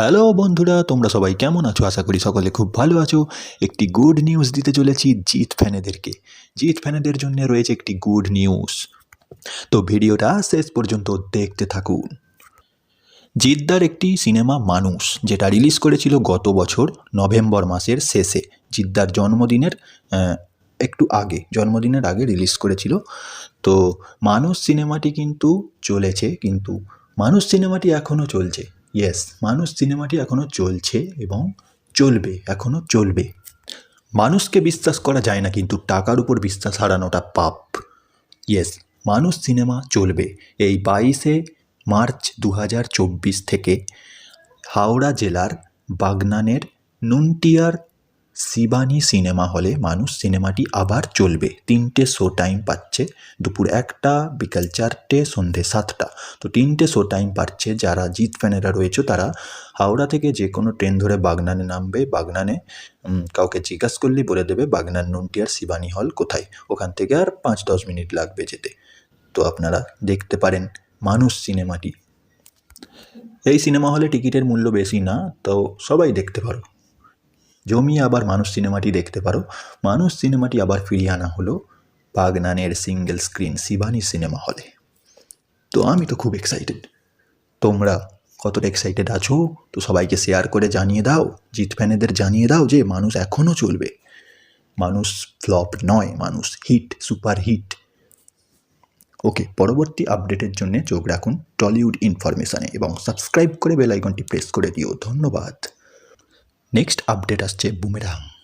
Hello বন্ধুরা, তোমরা সবাই কেমন আছো? আশা করি সকলে খুব ভালো আছো। একটি গুড নিউজ দিতে চলেছি জিৎ ফ্যানেদেরকে জিৎ ফ্যানেদের জন্য রয়েছে একটি গুড নিউজ তো ভিডিওটা শেষ পর্যন্ত দেখতে থাকুন। জিদ্দার একটি সিনেমা মানুষ, যেটা রিলিজ করেছিল গত বছর, নভেম্বর মাসের শেষে। জিদ্দার জন্মদিনের একটু আগে, জন্মদিনের আগে রিলিজ করেছিল। তো মানুষ সিনেমাটি কিন্তু চলেছে, কিন্তু মানুষ সিনেমাটি এখনও চলছে। ইয়েস মানুষ সিনেমাটি এখনও চলছে এবং চলবে এখনও চলবে। মানুষকে বিশ্বাস করা যায় না কিন্তু টাকার উপর বিশ্বাস হারানোটা পাপ। ইয়েস মানুষ সিনেমা চলবে। এই বাইশে মার্চ দু হাজার চব্বিশ থেকে হাওড়া জেলার বাগনানের নুনটিয়ার শিবানী সিনেমা হলে মানুষ সিনেমাটি আবার চলবে। তিনটে শো টাইম পাচ্ছে। দুপুর একটা, বিকাল চারটে, সন্ধে সাতটা। তো তিনটে শো টাইম পাচ্ছে। যারা জিৎ ফ্যানেরা রয়েছে, তারা হাওড়া থেকে যে কোনো ট্রেন ধরে বাগনানে নামবে। বাগনানে কাউকে জিজ্ঞাস করলেই বলে দেবে, বাগনান নুনটিয়ার শিবানী হল কোথায়? ওখান থেকে আর পাঁচ, দশ মিনিট লাগবে যেতে। তো আপনারা দেখতে পারেন মানুষ সিনেমাটি। এই সিনেমা হলে টিকিটের মূল্য বেশি না, তো সবাই দেখতে পারো। জমিয়ে আবার মানুষ সিনেমাটি দেখতে পারো। মানুষ সিনেমাটি আবার ফিরিয়ে আনা হলো বাগনানের সিঙ্গেল স্ক্রিন শিবানী সিনেমা হলে। তো আমি তো খুব এক্সাইটেড তোমরা কতটা এক্সাইটেড আছো? তো সবাইকে শেয়ার করে জানিয়ে দাও জিৎ ফ্যানেদের জানিয়ে দাও যে মানুষ এখনও চলবে। মানুষ ফ্লপ নয়, মানুষ হিট সুপার হিট ওকে পরবর্তী আপডেটের জন্য চোখ রাখুন টলিউড ইনফরমেশানে এবং সাবস্ক্রাইব করে বেল আইকনটি প্রেস করে দিও। ধন্যবাদ। নেক্সট আপডেট আসছে বুমেরাং।